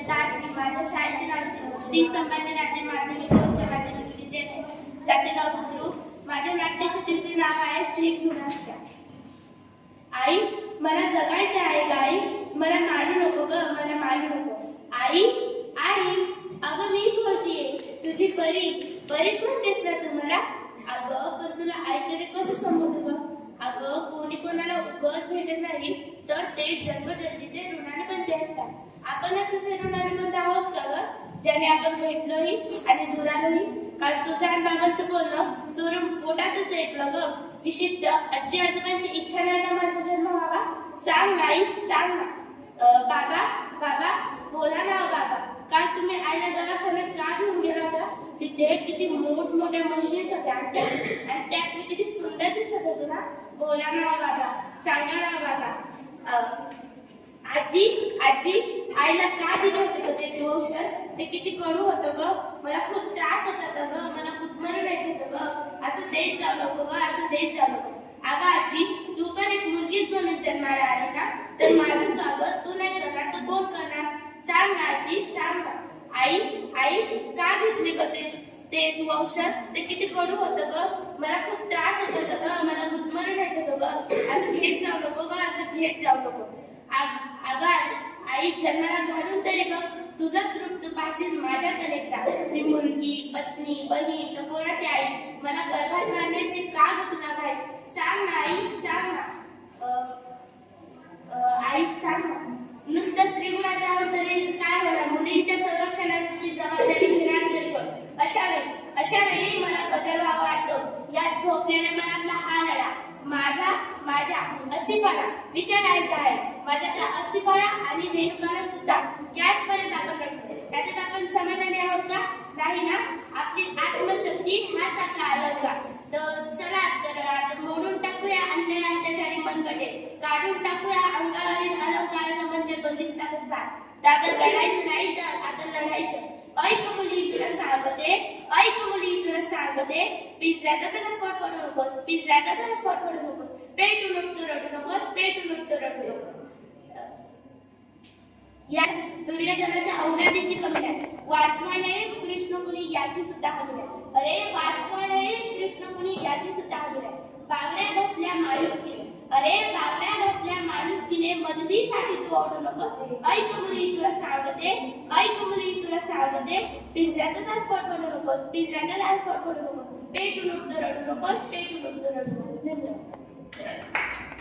इयत्ता आठवी माझ्या शाळेचे नाव श्री संभाजीराजे माध्यमिक उच्च माध्यमिक विद्यालय जातेगाव बुद्रुक माझ्या नाट्यचित्रीचे नाव आहे श्री गुणाष्टा आई मला जगायचं आहे गाई मला मारू नको ग मला मारू नको. आई आई अगं मी बोलतीये तुझी परी बरीच म्हणतेस ना तू मला? अगं पण तुला आई तरी कसं समजू ग? अगं कोणी कोणाला उगच भेटत नाही तर ते जन्मजन्मीचे ऋणाने बनते असतात. आपणच असे ऋणाने बंद आहोत का ग? ज्याने आपण भेटलोही आणि दुरालोही? काल तुझं आणि बाबाचं बोलणं चोरून पोटातच ऐकलं ग. विशिष्ट आजी आजोबांची इच्छा नाही ना माझा जन्म व्हावा? सांग नाही सांग ना बाबा बाबा बोला ना बाबा. काल तुम्ही आईला दवाखान्यात का घेऊन गेला होता? तिथे किती मोठमोठ्या मशीन्स होत्या आणि त्यात मी किती सुंदर दिसत होतो ना. बोला ना बाबा. सांगा ना बाबा. अं, आजी आजी आईला का दिलं होतं ते ते औषध? ते किती कडू होतं ग? मला खूप त्रास होत होता ग. मला गुदमरण येत होतं ग. असं देत जाऊ नको ग असं देत जाऊ नको. अगं आजी तू पण एक मुलगीच म्हणून जन्माला आली ना? तर माझं स्वागत तू नाही करणार तर कोण करणार? सांग ना आजी सांग ना. आई आई का घेतली ग ते? ते तू औषध? ते किती कडू होतं ग? मला खूप त्रास होत होता ग. मला गुदमरण येत होतं ग. असं घेत जाऊ नको ग असं घेत जाऊ नको. आ- आई जन्माला घालून तरी बघ तुझंच रूप तुपाशील माझ्याकडे एकदा. मी मुलगी पत्नी बहीण तर कोणाची आई? मला गर्भात मारण्याचे का ग तुला काय सांग ना आई सांग ना अं, अं, आई सांग ना नुसतं स्त्रीगुणात आहोत तरी काय होणार मुलींच्या संरक्षणाची जबाबदारी घेणार तरी कोण अशा वेळी अशा वेळी मला गजर व्हावा वाटतो या झोपलेल्या मनातला हा लढा माझा माझ्या असिफाला विचारायचा आहे माझ्या त्या असिफाला आणि रेणुकाला सुद्धा याच पर्यंत आपण रडतो त्याच्यात आपण समाधानी आहोत आहे ना? आपली आत्मशक्ती हाच आपला अलंकार. तर चला तर आता मोडून टाकूया अन्याय अत्याचारी मनगटे. काढून टाकूया अंगावरील अलंकाराचा म्हणजे बंदिस्ताचा साथ तर आता लढायचं नाही तर आता लढायचं. ऐक मुली तुला सांगते. ऐक मुली तुला सांगते. पिंजऱ्यात त्याला फटफडू नकोस. पिंजऱ्यात त्याला फटफडू नकोस. पेटू नको रडू नकोस. पेटू नको रडू नकोस. या दुर्योधनाच्या औषधीची कमी आहे. वाचवालय कृष्ण कुणी याची सुद्धा हमी आहे अरे वाचवालय कृष्ण कुणी याची सुद्धा हमी आहे बांगड्या घातल्या माणुसकीने. अरे बांगड्या घातल्या माणुसकीने मदतीसाठी तू ओढू नकोस. ऐक मुली तुला सांगते. ऐक मुली तुला सांगते. पिंजऱ्याचा तर फडफडू नकोस. पिंजऱ्याचा तर फडफडू नकोस. पेटून उठतो रडू नकोस. पेटून उठतो रडू नकोस. धन्यवाद.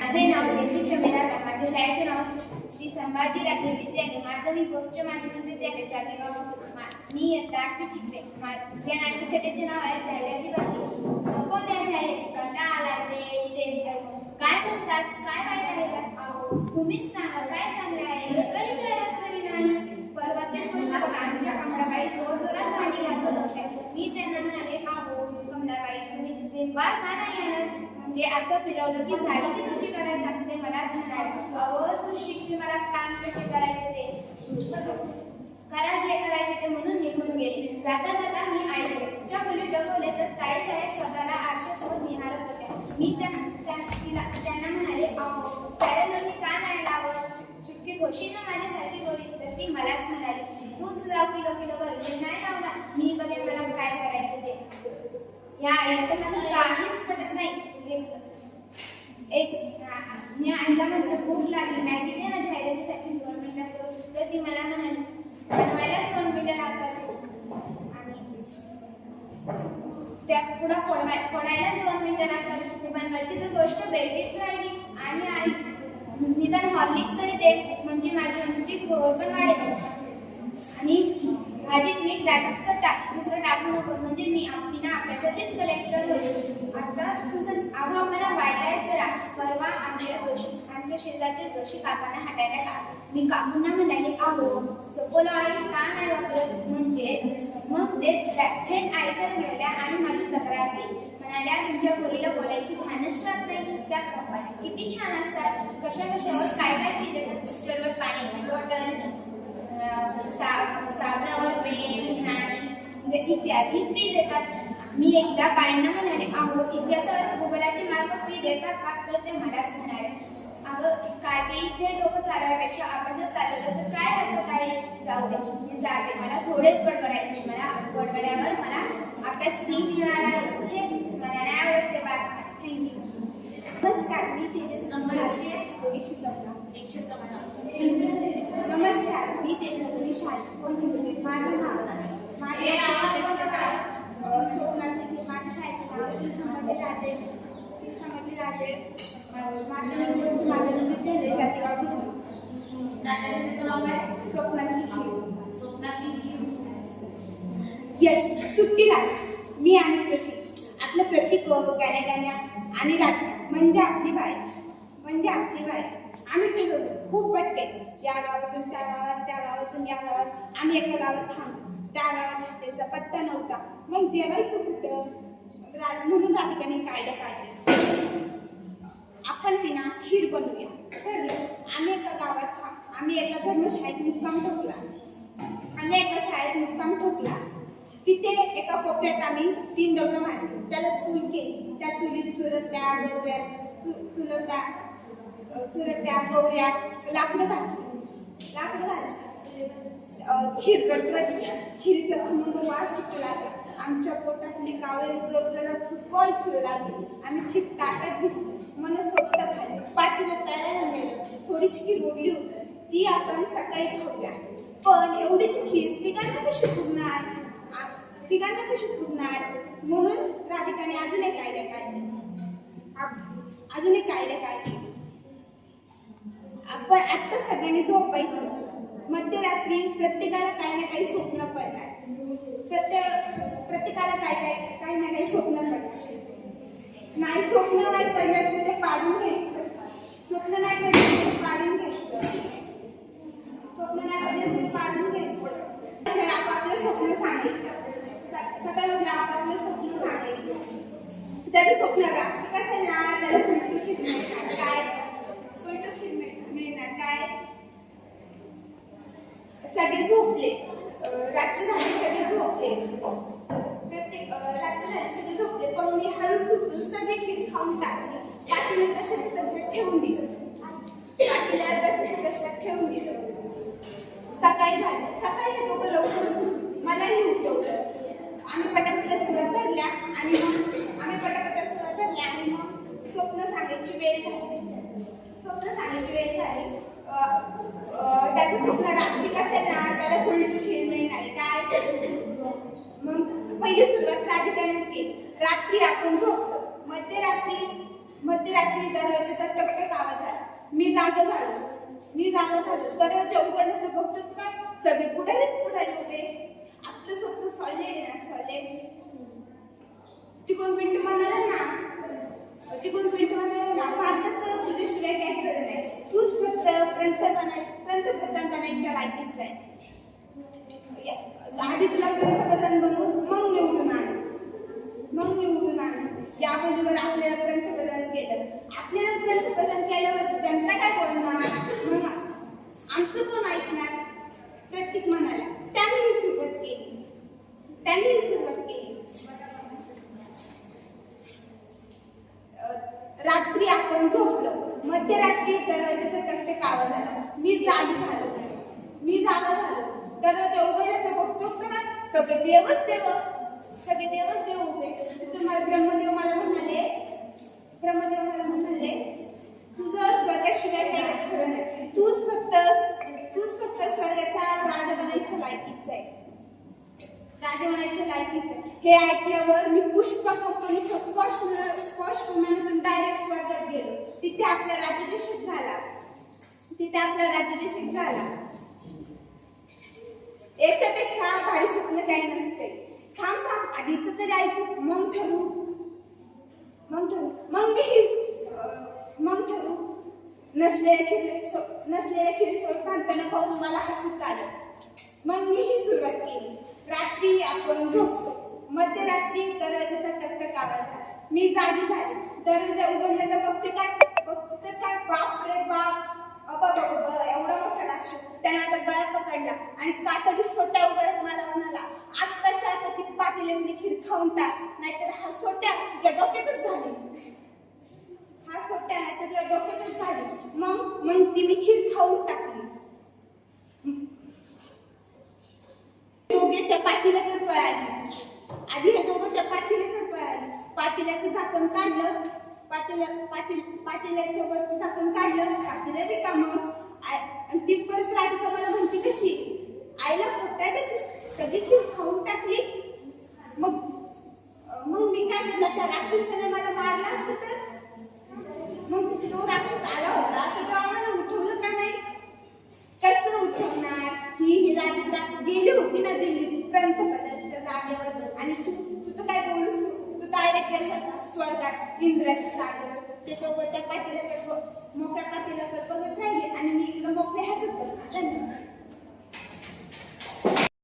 माझे नाव नेत्री शमिला माझ्या शाळेचे नाव श्री संभाजीराजे विद्यालय माध्यमिक उच्च माध्यमिक विद्यालय चालेगाव मी इयत्ता आठवी शिकते माझ्या नाट्यछटेचे नाव आहे जाहिराती बाजी. नको त्या जाहिराती? कंटाळा आला ते काय म्हणतात? काय काय आहे अहो तुम्हीच सांगा काय चांगलं आहे कधी जाहिरात करी नाही परवाच्याच गोष्ट आमच्या कमलाबाई जोर जोरात भांडी घासत होत्या. मी त्यांना म्हणाले अहो कमलाबाई तुम्ही बिंबार का नाही येणार म्हणजे असं फिरवलं की झाली की तुझी कडाई सांगते मला म्हणाल अहो तू शिकली मला काम कसे करायचे ते? करा जे करायचे ते म्हणून निघून गेले. जाता जाता मी आईच्या मुली डगवले तर ताई साहेब स्वतःला आरशासोबत निहारत होत्या. मी त्या त्या- तिला त्यांना म्हणाले अहो मी का नाही लावत? चुटकी खोशी ना माझ्यासारखी गोरी. तर ती मलाच म्हणाली तूच लाव किलो किलो भरते नाही लावला मी बघेन मला काय करायचे ते. या आईला तर माझं काहीच पटत नाही. मी आईला म्हटलं भूक लागली. मॅगी दे ना जाहिरातीसाठी दोन मिनिटात तर ती मला म्हणाली बनवायलाच दोन मिनिटं लागतात आणि त्या पुढं फोडवाय फोडायलाच दोन मिनिटं लागतात. ते बनवायची तर गोष्ट वेगळीच राहिली आणि आई निदान हॉर्लिक्स तरी दे म्हणजे माझी म्हणजे फोर पण वाढेल. आणि भाजीत मीठ टाकायचं टाक दुसरं टाकू नको. म्हणजे मी मी ना अभ्यासाचीच कलेक्टर होईल. आता तुझं अगं आम्हाला वाढायचं जरा परवा आमच्या जोशी आमच्या शेजारच्या जोशी काकांना हटायला का मी काकूंना म्हणाले अहो सपोल ऑइल का नाही वापरत? म्हणजे मग ते थेट आईकडे गेल्या आणि माझी तक्रार केली म्हणाल्या तुमच्या पोरीला बोलायची भानच राहत नाही. त्या कंपन्या किती छान असतात. कशा कशावर काय काय फ्री देतात स्टोरवर पाण्याची बॉटल सा- साबणावर पेन नाणी म्हणजे इत्यादी फ्री देतात. मी एकदा बाईंना म्हणाले अहो इतिहासावर भूगोलाचे मार्क फ्री देतात का? तर ते मलाच म्हणाले अगं काटे इथे डोकं चालवायपेक्षा अभ्यासात चालवलं तर काय हरकत आहे? जाऊ दे मी जाते. मला थोडेच बडबडायचे. मला बडबड्यावर मला अभ्यास फ्री मिळणार आहे मला नाही आवडत ते बात. थँक्यू नमस्कार मी तेजस्वी शाळे एकशे चौदा. एकशे चौदा. नमस्कार मी तेजस्वी शाळे माझं नाव माझे नाव सोमनाथ लिखे शाळेचे नाव श्री संभाजी राजे श्री संभाजी राजे स्वप्नात येस सुट्टी मी आणि प्रतीक आपलं प्रतीक गाण्या गाण्या आणि म्हणजे आपली बाय म्हणजे आपली बाय आम्ही ठरवलं खूप भटकायचं या गावातून त्या गावात त्या गावातून या गावात आम्ही एका गावात थांबलो त्या गावात हॉटेलचा पत्ता नव्हता. मग जेवायचं कुठं? म्हणून राधिकाने कायदा काढला. आपण आहे ना खीर बनवूया. ठरलं. आम्ही एका गावात आम्ही एका धर्मशाळेत मुक्काम ठोकला. आम्ही एका शाळेत मुक्काम ठोकला. तिथे एका कोपऱ्यात आम्ही तीन दगड मारले. त्याला चूल केली. त्या चुलीत चुरत्या गौऱ्या चु- चुलत्या चुरत्या गौऱ्या लाकडं घातली. लाकडं घातली. खीर रटरटली खिरीचा खमंग वास सुटू लागला आमच्या पोटातली कावळे जोर जोरात फुटबॉल खेळू लागले. आम्ही खीर ताटात घेतली. मनसोक्त खाल्ली पाठीला तळायला मिळालं थोडीशी खीर उरली होती. ती आपण सकाळी खाऊया. पण एवढीशी खीर तिघांना कशी पुरणार तिघांना कशी पुरणार म्हणून राधिकाने अजून एक आयडिया काढली. अजून एक आयडिया काढली. आपण आता सगळ्यांनी झोपायचं. रात्री प्रत्येकाला काही ना काही स्वप्न पडणार. प्रत्येक प्रत्येकाला काय काय काही ना काही स्वप्न पडणार. नाही स्वप्न नाही पडलं तर ते पाडून घ्यायचं. स्वप्न नाही पडलं तर पाडून घ्यायचं. स्वप्न नाही पडलं तर पाडून घ्यायचं. आपापलं स्वप्न सांगायचं. सकाळी उठलं आपापलं स्वप्न सांगायचं. त्याचं स्वप्न राष्ट्र कसं ना त्याला काय फुलटू खीर मिळ- मिळणार काय सगळे झोपले. रात्री झाले सगळे झोपले. प्रत्येक रात्री झाले सगळे झोपले पण मी हळू सुटून सगळे खीर खाऊन टाकली. बाकीला तशाच तशा ठेवून दिलं. बाकीला तशाच तशा ठेवून दिलं. सकाळी झालं. सकाळी हे दोघं लवकर मलाही उठवलं. आम्ही पटापटा चुरा भरल्या आणि मग आम्ही पटापटा चुरा भरल्या आणि मग स्वप्न सांगायची वेळ झाली. स्वप्न सांगायची वेळ झाली. त्याचं स्वप्न रात्री मग पहिली सुरुवात राधिकानेच केली रात्री आपण झोपलो मध्यरात्री मध्यरात्री दरवाजाचा टकटक आवाज आला. मी जागा झालो. मी जागा झालो. दरवाजा उघडला तर बघतो काय सगळे पुढारीच पुढारी होते आपलं स्वप्न सॉलिड आहे ना सॉलिड तिकडून पिंटू म्हणाला ना तिकडून पिंटू म्हणाला ना भारताचं तुझ्याशिवाय काय खरं नाही. तूच फक्त पंतप्रधान पंतप्रधान बनायच्या लायकीच आहे. आधी तुला पंतप्रधान बनवून मग निवडून आण या बाजूवर आपल्याला पंतप्रधान केलं. आपल्याला पंतप्रधान केल्यावर जनता काय बोलणार? मग आमचं कोण ऐकणार? प्रत्येक म्हणाला. त्यांनी ही सुरुवात केली. त्यांनी ही सुरुवात केली. रात्री आपण झोपलो. मध्यरात्री दरवाजाचा टकटक आवाज आला मी जागी झालो. मी जागा झालो. दरवाजा उघडला तर बघतो का? सगळे देवच देव. सगळे देवच देव. मला ब्रह्मदेव मला म्हणाले ब्रह्मदेव मला म्हणाले तुझं स्वतःशिवाय काय खरं नाही तूच फक्त तूच फक्त स्वर्गाचा राजा बनायच्या लायकीच आहे. राजा बनायच्या लायकीच हे ऐकल्यावर मी पुष्पा कंपनीच्या पॉश पॉश विमानातून डायरेक्ट स्वर्गात गेलो. तिथे आपला राज्याभिषेक झाला. तिथे आपला राज्याभिषेक झाला. याच्यापेक्षा भारी स्वप्न काही नसते थांब थांब आधीच तरी ऐकू. मग ठरू मग ठरू मग मी मग ठरू नसले खिरी नसलेल्या खिरीसोबत भांडताना पाहून मला हसू आलं मग मी ही सुरुवात केली. रात्री आपण झोपतो. मध्यरात्री दरवाजाचा टकटक आवाज आला. मी जागी झाली. दरवाजा उघडला तर बघते काय? बघते तर काय? बाप रे बाप. अबा बाबा एवढा मोठा राक्षस. त्याने आता गळा पकडला आणि कातडी स्वतः उभारत मला म्हणाला आत आता दिल्याने खीर खाऊन टाक नाहीतर हा सोट्या तुझ्या डोक्यातच झाले. हा सोट्या नाही तुझ्या डोक्यातच झाले. मग मग ती मी खीर खाऊन टाकली. दोघे त्या पातीलाकडे पळाली आधी हे दोघं त्या पातीलाकडे पळाली पातील्याचं झाकण काढलं. पातीला पाटील पातेल्याच्या वरचं झाकण काढलं. पातीला रिकामं. आणि ती परत राधिका मला म्हणते कशी? आईला खोट्या सगळी खीर खाऊन टाकली? मग मग मी काय करणार? त्या राक्षसाने मला मारलं असतं तर? मग तो राक्षस आला होता असं तो